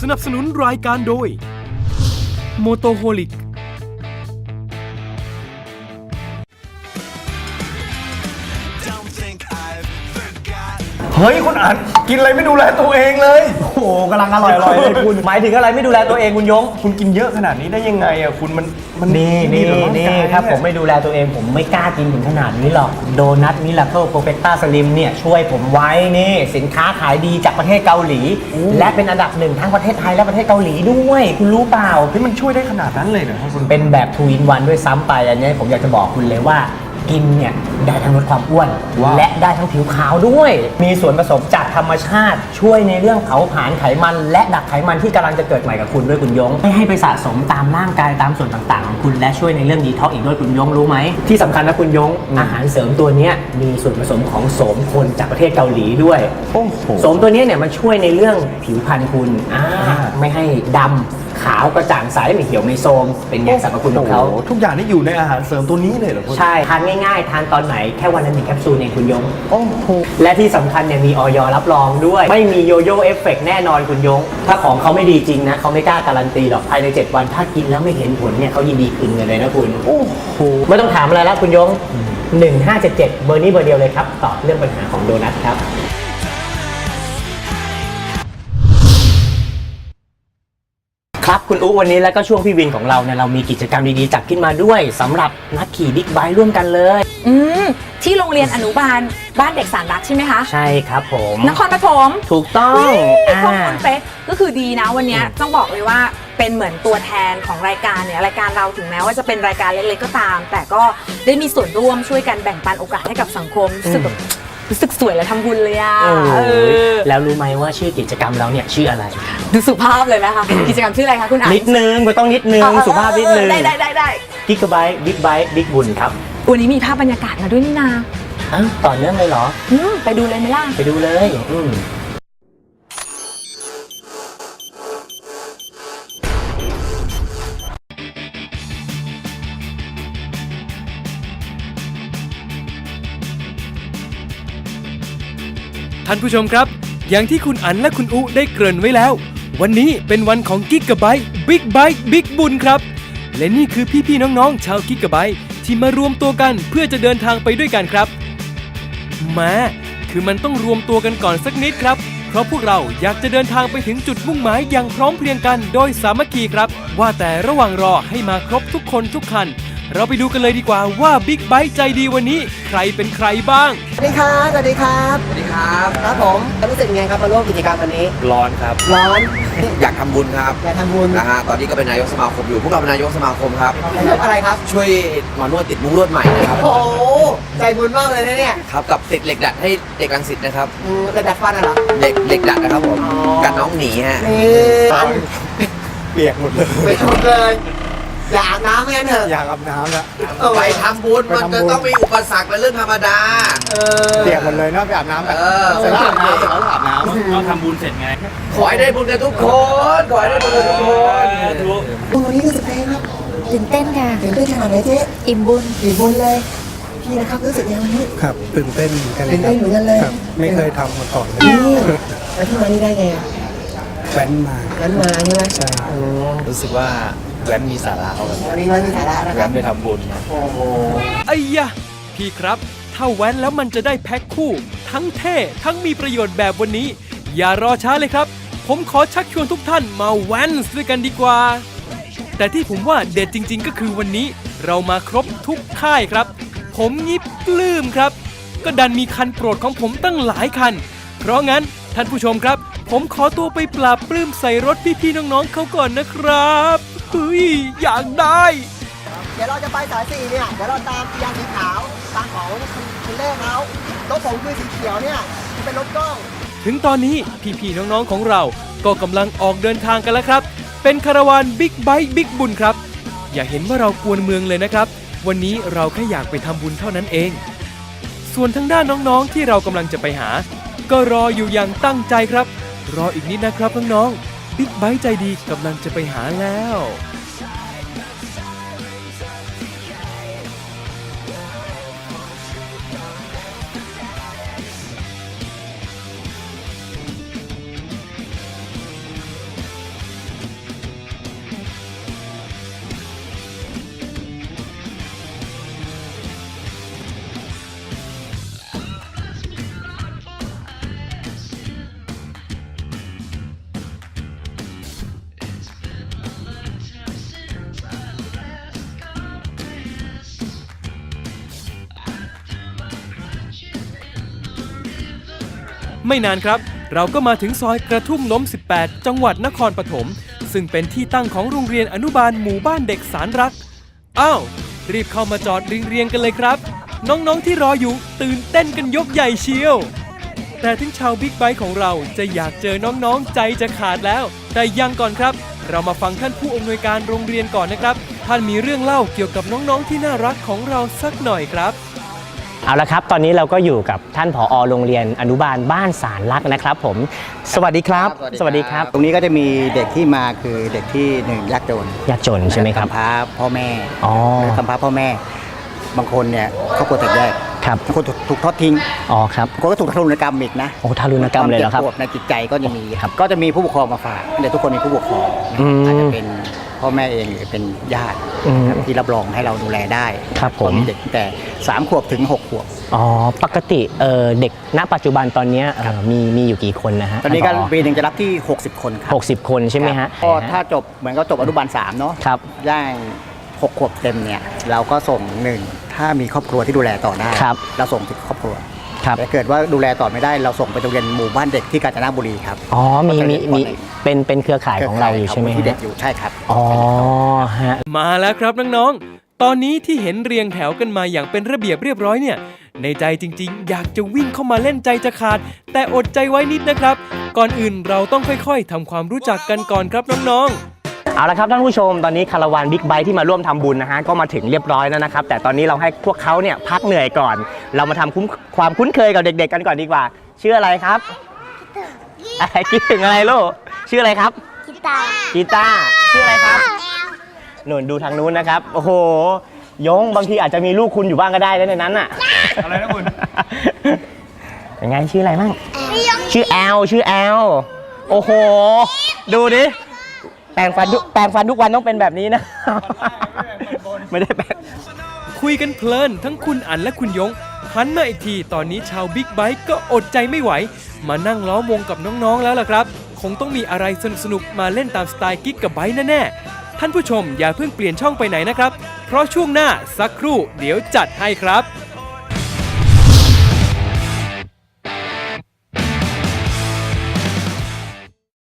สนับสนุนรายการโดย m o t o h o l i c เฮ้ยคุณอันกินอะไรไม่ดูแลตัวเองเลย โอ้โหกำลังอร่อยอร่อยเลยคุณ หมายถึงอะไรไม่ดูแลตัวเองคุณยง คุณกินเยอะขนาดนี้ได้ยังไงอะคุณมันมันนี่ดีนี่ต่อร่างนี่กายถ้าเนี่ยผมไม่ดูแลตัวเอง ผมไม่กล้ากินถึงขนาดนี้หรอกโดนัทมิลาเคิลโปรเฟกต้าสลิมเนี่ยช่วยผมไว้นี่สินค้าขายดีจากประเทศเกาหลี และเป็นอันดับหนึ่งทั้งประเทศไทยและประเทศเกาหลีด้วย คุณรู้เปล่านี่มันช่วยได้ขนาดนั้นเลยเหรอครับคุณ เป็นแบบทูอินวันด้วยซ้ำไปอันนี้ผมอยากจะบอกคุณเลยว่า กินเนี่ยได้ทั้งลดความอ้วน ว้าว และได้ทั้งผิวขาวด้วย มีส่วนผสมจากธรรมชาติช่วยในเรื่องเผาผลาญไขมัน และดักไขมันที่กำลังจะเกิดใหม่กับคุณด้วยคุณยงไม่ให้ไปสะสมตามร่างกายตามส่วนต่างๆของคุณและช่วยในเรื่องดีท็อกอีกด้วยคุณยงรู้ไหมที่สำคัญนะคุณยงอาหารเสริมตัวเนี้ยมีส่วนผสมของโสมคนจากประเทศเกาหลีด้วย โอ้โห โสมตัวนี้เนี่ยมันช่วยในเรื่องผิวพรรณคุณอ่าไม่ให้ดำ ขาวกระจ่างใสไม่เหี่ยวไม่โทรมเป็นไงสรรพคุณของเขา โโหทุกอย่างนี่อยู่ในอาหารเสริมตัวนี้เลยเหรอคุณใช่ ทานง่ายๆ ทานตอนไหนแค่วันละหนึ่งแคปซูลเองคุณยง โอ้โห และที่สำคัญเนี่ยมีออยรับรองด้วย ไม่มีโยโย่เอฟเฟกแน่นอนคุณยง ถ้าของเขาไม่ดีจริงนะเขาไม่กล้าการันตีหรอกภายใน 7 วันถ้ากินแล้วไม่เห็นผลเนี่ยเขายินดีคืนเงินเลยนะคุณ โอ้โห ไม่ต้องถามอะไรแล้วคุณยง 1577 เบอร์นี้เบอร์เดียวเลยครับ ตอบเรื่องปัญหาของโดนัทครับ ครับคุณอุ๊วันนี้แล้วก็ช่วงพี่วินของเราเนี่ยเรามีกิจกรรมดีๆจัดขึ้นมาด้วยสำหรับนักขี่บิ๊กไบค์ร่วมกันเลย อืมที่โรงเรียนอนุบาลบ้านเด็กสารรักใช่ไหมคะ ใช่ครับผมนครปฐมถูกต้องนี่ข้ออ่ามูลเป๊ะก็คือดีนะวันเนี้ยต้องบอกเลยว่าเป็นเหมือนตัวแทนของรายการเนี่ยรายการเราถึงแม้ว่าจะเป็นรายการเล็กๆก็ตาม แต่ก็ได้มีส่วนร่วมช่วยกันแบ่งปันโอกาสให้กับสังคมรู้สึกแบบ รู้สึกสวยและทำบุญเลยอะโอ้โหเออแล้วรู้ไหมว่าชื่อกิจกรรมเราเนี่ยชื่ออะไร ดูสุภาพเลยนะคะกิจกรรมชื่ออะไรคะคุณอ่านนิดนึงก็ต้องนิดนึงเออสุภาพนิดนึงได้ได้ได้ได้กิกะไบต์บิ๊กไบต์บิ๊กบุญครับวันนี้มีภาพบรรยากาศมาด้วยนี่นาอ้าวต่อเนื่องเลยเหรออืมไปดูเลยไหมล่ะไปดูเลยอืม ท่านผู้ชมครับ อย่างที่คุณอันและคุณอุได้เกริ่นไว้แล้ว วันนี้เป็นวันของกิกะไบต์บิ๊กไบต์บิ๊กบุญครับ และนี่คือพี่ๆน้องๆ ชาวกิกะไบต์ที่มารวมตัวกันเพื่อจะเดินทางไปด้วยกันครับม้คือมันต้องรวมตัวกันก่อนสักนิดครับ เพราะพวกเราอยากจะเดินทางไปถึงจุดมุ่งหมายอย่างพร้อมเพรียงกันโดยสามัคคีครับ ว่าแต่ระหว่างรอให้มาครบทุกคนทุกคัน เราไปดูกันเลยดีกว่าว่าบิ๊กไบต์ใจดีวันนี้ใครเป็นใครบ้าง สวัสดีครับ สวัสดีครับ สวัสดีครับ ครับผมรู้สึกยังไงครับมาร่วมกิจกรรมวันนี้ ร้อนครับ ร้อน อยากทำบุญครับอยากทำบุญนะฮะ ตอนนี้ก็เป็นนายกสมาคมอยู่ พวกเราเป็นนายกสมาคมครับ นายกอะไรครับ ช่วยหมอนวดติดมุ้งลวดใหม่นะครับ โอ้โหใจบุญมากเลยนะเนี่ยครับ กับติดเหล็กดัดให้เด็กรังสิตนะครับ อืมจะดัดฟันอะเหรอ เหล็กเหล็กดัดนะครับผม อ๋อ กัดน้องหนีฮะ นี่ฟันเปียกหมดเลย ไปทุกเลย อยากอาบน้ำไหมงั้นเถอะอยากอาบน้ำแล้ว เออไปทำบุญมันจะต้องมีอุปสรรคเป็นเรื่องธรรมดา เออ เปียกหมดเลยนะไปอาบน้ำแบบเออ เสร็จแล้วอาบน้ำเสร็จแล้วอาบน้ำขอให้ได้บุญกันทุกคน ขอให้ได้บุญกันทุกคนวันนี้รู้สึกไงครับตื่นเต้นค่ะ ตื่นเต้นขนาดไหนเจ๊อิ่มบุญอีกบุญเลย พี่นะครับรู้สึกยังไงวันนี้ ครับตื่นเต้นเหมือนกันเลยตื่นเต้นเหมือนกันเลย ครับไม่เคยทำมาก่อนเลยนี่แล้วที่มานี่ได้ไงอะแว้นมางั้นมาใช่ไหมใช่อืมรู้สึกว่า แว้นมีสาระเอาวันนี้วันมีสาระนะคแว้รับนไปทำบุญโอ้โหไอ้ยะ พี่ครับ ถ้าแว้นแล้วมันจะได้แพ็คคู่ ทั้งเท่ทั้งมีประโยชน์แบบวันนี้ อย่ารอช้าเลยครับ ผมขอชักชวนทุกท่านมาแว้นด้วยกันดีกว่า แต่ที่ผมว่าเด็ดจริง ๆ ก็คือวันนี้เรามาครบทุกค่ายครับ ผมยิบปลื้มครับ ก็ดันมีคันโปรดของผมตั้งหลายคัน เพราะงั้นท่านผู้ชมครับ ผมขอตัวไปปราบปลื้มใส่รถพี่ๆน้องๆเขาก่อนนะครับ เฮ้ยอยากได้ เดี๋ยวเราจะไปสายสี่เนี่ย เดี๋ยวเราตามยางสีขาวตามของคุณเล่เขารถผมคือสีเขียวเนี่ยเป็นรถกล้อง ถึงตอนนี้พี่ๆน้องๆของเราก็กำลังออกเดินทางกันแล้วครับ เป็นคาราวานบิ๊กไบค์บิ๊กบุญครับ อย่าเห็นว่าเรากวนเมืองเลยนะครับ วันนี้เราแค่อยากไปทำบุญเท่านั้นเอง ส่วนทางด้านน้องๆที่เรากำลังจะไปหา ก็รออยู่อย่างตั้งใจครับ รออีกนิดนะครับน้องๆ บิ๊กไบค์ใจดีกำลังจะไปหาแล้ว ไม่นานครับ เราก็มาถึงซอยกระทุ่มล้ม 18 จังหวัดนครปฐม ซึ่งเป็นที่ตั้งของโรงเรียนอนุบาลหมู่บ้านเด็กสารรัก อ้าว รีบเข้ามาจอดเรียงๆกันเลยครับ น้องๆที่รออยู่ตื่นเต้นกันยกใหญ่เชียว แต่ถึงชาวบิ๊กไบค์ของเราจะอยากเจอน้องๆใจจะขาดแล้ว แต่ยังก่อนครับ เรามาฟังท่านผู้อำนวยการโรงเรียนก่อนนะครับ ท่านมีเรื่องเล่าเกี่ยวกับน้องๆที่น่ารักของเราสักหน่อยครับ เอาละครับ ตอนนี้เราก็อยู่กับท่านผอ โรงเรียนอนุบาลบ้านสารลักษณ์นะครับผม สวัสดีครับ สวัสดีครับ ตรงนี้ก็จะมีเด็กที่มาคือเด็กที่หนึ่งยากจนยากจนใช่ไหมครับกำพร้าพ่อแม่อ๋อหรือกำพร้าพ่อแม่ บางคนเนี่ยครอบครัวแตกแยกครับบางคนถูกถูกทอดทิ้งอ๋อครับบางคนก็ถูกทารุณกรรมอีกนะโอ้ทารุณกรรมเลยเหรอครับวามจ็ปวดในจิตใจก็จะมีครับ ก็จะมีผู้ปกครองมาฝากเด็กทุกคนมีผู้ปกครองอืมอาจจะเป็น พ่อแม่เองหรือเป็นญาติอืม ที่รับรองให้เราดูแลได้ครับผมก็มีเด็กตั้งแต่สามขวบถึงหกขวบ อ๋อ ปกติเอ่อเด็กณปัจจุบันตอนเนี้ยเอ่อมีมีอยู่กี่คนนะฮะตอนนี้ก็ท่าผปีหนึ่งจะรับที่ 60 คนครับหกสิบคนใช่ไหมฮะก็ถ้าจบเหมือนก็จบอนุบาล3เนาะครับ ย่างหกขวบเต็มเนี่ยเราก็ส่งหนึ่งถ้ามีครอบครัวที่ดูแลต่อได้ครับ เราส่งถึงครอบครัวครับ แต่เกิดว่าดูแลต่อไม่ได้เราส่งไปโรงเรียนหมู่บ้านเด็กที่กาญจนบุรีครับ อ๋อ มีมีมีก็จะ เด็กคนหนึ่งเป็นเป็นเครือข่ายของเราอยู่ใช่ไหมที่เด็กฮะอยู่ใช่ครับ อ๋อฮะ มาแล้วครับน้องๆ ตอนนี้ที่เห็นเรียงแถวกันมาอย่างเป็นระเบียบเรียบร้อยเนี่ย ในใจจริงๆ อยากจะวิ่งเข้ามาเล่นใจจะขาด แต่อดใจไว้นิดนะครับ ก่อนอื่นเราต้องค่อยๆทำความรู้จักกันก่อนครับน้องๆ เอาละครับท่านผู้ชมตอนนี้คาราวานบิ๊กไบค์ที่มาร่วมทำบุญนะฮะก็มาถึงเรียบร้อยแล้วนะครับ แต่ตอนนี้เราให้พวกเขาเนี่ยพักเหนื่อยก่อน เรามาทำคุ้มความคุ้นเคยกับเด็ก ๆ กันก่อนดีกว่า ชื่ออะไรครับ อะไรคิดถึงอะไรลูกชื่ออะไรครับกีตาร์กีตาร์ชื่ออะไรครับหนุนดูทางนู้นนะครับ โอ้โหยงบางทีอาจจะมีลูกคุณอยู่บ้างก็ได้นะในนั้นอะอะไรนะคุณยังไงชื่ออะไรบ้างชื่อแอลชื่อแอลโอ้โห ดูดิแปรงฟันทุกแปรงฟันทุกวันต้องเป็นแบบนี้นะไม่ได้แปรงคุยกันเพลินทั้งคุณอันและคุณยงหันมาอีกทีตอนนี้ชาวบิ๊กไบค์ก็อดใจไม่ไหว มานั่งล้อมวงกับน้องๆแล้วล่ะครับ คงต้องมีอะไรสนุกๆ มาเล่นตามสไตล์กิ๊กกับไบต์แน่ๆ ท่านผู้ชมอย่าเพิ่งเปลี่ยนช่องไปไหนนะครับ เพราะช่วงหน้าสักครู่เดี๋ยวจัดให้ครับ